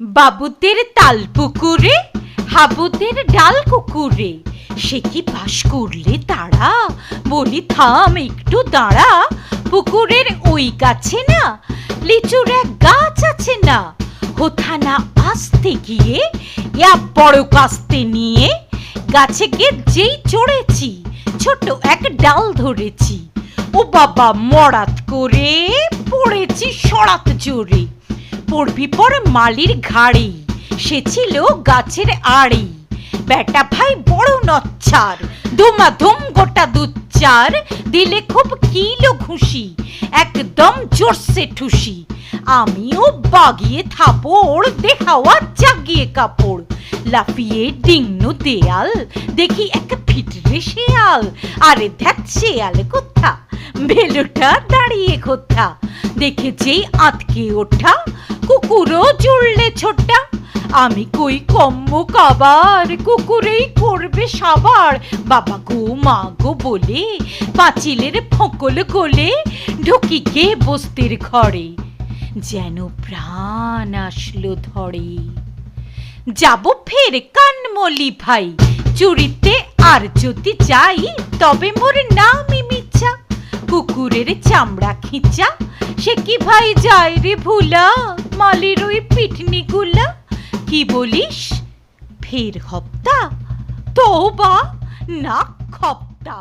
বাবুদের তাল পুকুরে, হাবুদের ডাল কুকুরে। সে কি বাস করলে তারা? বলি, থাম, একটু দাঁড়া। পুকুরের ওই গাছে না, লিচুর এক গাছ আছে না। হোথা না আসতে গিয়ে, ইয়া বড় কাস্তে নিয়ে, গাছে গিয়ে যেই চড়েছি ছোট এক ডাল ধরেছি। ও বাবা, মরাত করে পড়েছি সরাত জোরে। পড়বি পর মালির ঘাড়ে। সে ছিল গাছের আড়ে। বেটা ভাই বড় নচ্ছার, ধুমাধুম গোটা দুচ্চার দিলে খুব কিলো খুশি একদম জোরসে ঠুসি। আমিও বাগিয়ে থাপড় দেখাওয়া জাগিয়ে কাপড়। লাফিয়ে ডিংনু দেয়াল, দেখি এক ফিটরে শেয়াল। আরে ধ্যাত শেয়াল কোথা? ভেলুটা দাঁড়িয়ে কোথা? দেখে যেই আতকে ওঠা, কুকুরও জুড়লে ছোটা আমি কই কম্ম কাবার, কুকুরেই করবে সাবার। বাবা গো, মা গো বলে, পাঁচিলের ফকল কোলে ঢুকি গে বস্তির ঘরে। যেন প্রাণ আসলো ধরে। যাব ফের কানমলি ভাই, চুরিতে আর যদি যাই, তবে মোর নামই মিছা। কুকুরের চামড়া খিচা সে কি ভাই যায় রে ভুলা? মালির ওই পিঠনি গুলা কি বলিস? ফের হপ্তা? তো বা না খপ্তা?